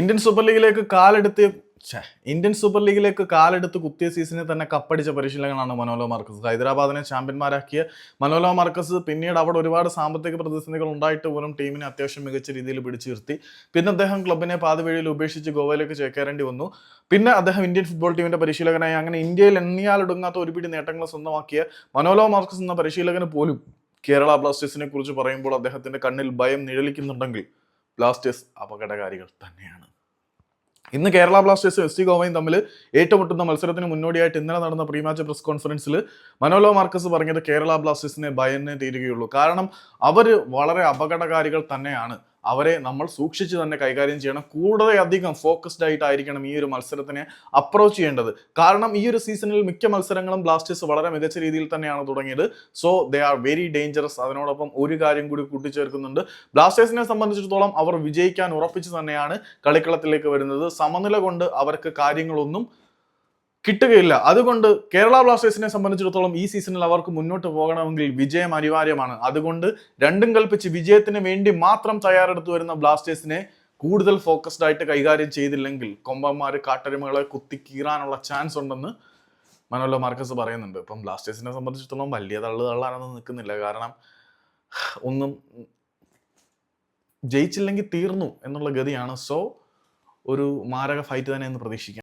Indian super ലീഗിലേക്ക് കാലെടുത്ത് Indian super ലീഗിലേക്ക് കാലെടുത്ത് കുത്തിയ സീസണിൽ തന്നെ കപ്പടിച്ച പരിശീലകനാണ് മനോലോ മാർക്കസ്. ഹൈദരാബാദിനെ ചാമ്പ്യന്മാരാക്കിയ മനോലോ മാർക്കസ് പിന്നീട് അവിടെ ഒരുപാട് സാമ്പത്തിക പ്രതിസന്ധികൾ ഉണ്ടായിട്ട് പോലും ടീമിനെ അത്യാവശ്യം മികച്ച രീതിയിൽ പിടിച്ചു നിർത്തി. പിന്നെ അദ്ദേഹം ക്ലബിനെ പാതിവഴിയിൽ ഉപേക്ഷിച്ച് ഗോവയിലേക്ക് ചേക്കേറേണ്ടി വന്നു. പിന്നെ അദ്ദേഹം ഇന്ത്യൻ ഫുട്ബോൾ ടീമിന്റെ പരിശീലകനായി അങ്ങനെ ഇന്ത്യയിൽ എണ്ണിയാലൊടുങ്ങാത്ത ഒരുപിടി നേട്ടങ്ങൾ സ്വന്തമാക്കിയ മനോലോ മാർക്കസ് എന്ന പരിശീലകന് പോലും കേരള ബ്ലാസ്റ്റേഴ്സിനെ കുറിച്ച് പറയുമ്പോൾ അദ്ദേഹത്തിന്റെ കണ്ണിൽ ഭയം നിഴലിക്കുന്നുണ്ടെങ്കിൽ ബ്ലാസ്റ്റേഴ്സ് അപകടകാരികൾ തന്നെയാണ്. ഇന്ന് കേരള ബ്ലാസ്റ്റേഴ്സും എസ് സി ഗോവയും തമ്മിൽ ഏറ്റുമുട്ടുന്ന മത്സരത്തിന് മുന്നോടിയായിട്ട് ഇന്നലെ നടന്ന പ്രീ മാച്ച് പ്രസ് കോൺഫറൻസിൽ മനോലോ മാർക്കസ് പറഞ്ഞത് കേരള ബ്ലാസ്റ്റേഴ്സിനെ ഭയന്നേ തീരുകയുള്ളൂ. കാരണം അവർ വളരെ അപകടകാരികൾ തന്നെയാണ്. അവരെ നമ്മൾ സൂക്ഷിച്ച് തന്നെ കൈകാര്യം ചെയ്യണം. കൂടുതൽ അധികം ഫോക്കസ്ഡ് ആയിട്ടായിരിക്കണം ഈ ഒരു മത്സരത്തിനെ അപ്രോച്ച് ചെയ്യേണ്ടത്. കാരണം ഈ ഒരു സീസണിൽ മിക്ക മത്സരങ്ങളും ബ്ലാസ്റ്റേഴ്സ് വളരെ മികച്ച രീതിയിൽ തന്നെയാണ് തുടങ്ങിയത്. So they are very dangerous അതിനോടൊപ്പം ഒരു കാര്യം കൂടി കൂട്ടിച്ചേർക്കുന്നുണ്ട്. ബ്ലാസ്റ്റേഴ്സിനെ സംബന്ധിച്ചിടത്തോളം അവർ വിജയിക്കാൻ ഉറപ്പിച്ച് തന്നെയാണ് കളിക്കളത്തിലേക്ക് വരുന്നത്. സമനില കൊണ്ട് അവർക്ക് കാര്യങ്ങളൊന്നും കിട്ടുകയില്ല. അതുകൊണ്ട് കേരള ബ്ലാസ്റ്റേഴ്സിനെ സംബന്ധിച്ചിടത്തോളം ഈ സീസണിൽ അവർക്ക് മുന്നോട്ട് പോകണമെങ്കിൽ വിജയം അനിവാര്യമാണ്. അതുകൊണ്ട് രണ്ടും കൽപ്പിച്ച് വിജയത്തിന് വേണ്ടി മാത്രം തയ്യാറെടുത്തു വരുന്ന ബ്ലാസ്റ്റേഴ്സിനെ കൂടുതൽ ഫോക്കസ്ഡ് ആയിട്ട് കൈകാര്യം ചെയ്തില്ലെങ്കിൽ കൊമ്പന്മാർ കാട്ടരുമകളെ കുത്തി കീറാനുള്ള ചാൻസ് ഉണ്ടെന്ന് മനോലോ മാർക്കസ് പറയുന്നുണ്ട്. ഇപ്പം ബ്ലാസ്റ്റേഴ്സിനെ സംബന്ധിച്ചിടത്തോളം വലിയ തള്ളു തള്ളാനൊന്നും നിൽക്കുന്നില്ല. കാരണം ഒന്നും ജയിച്ചില്ലെങ്കിൽ തീർന്നു എന്നുള്ള ഗതിയാണ്. സോ ഒരു മാരക ഫൈറ്റ് തന്നെ എന്ന് പ്രതീക്ഷിക്കാം.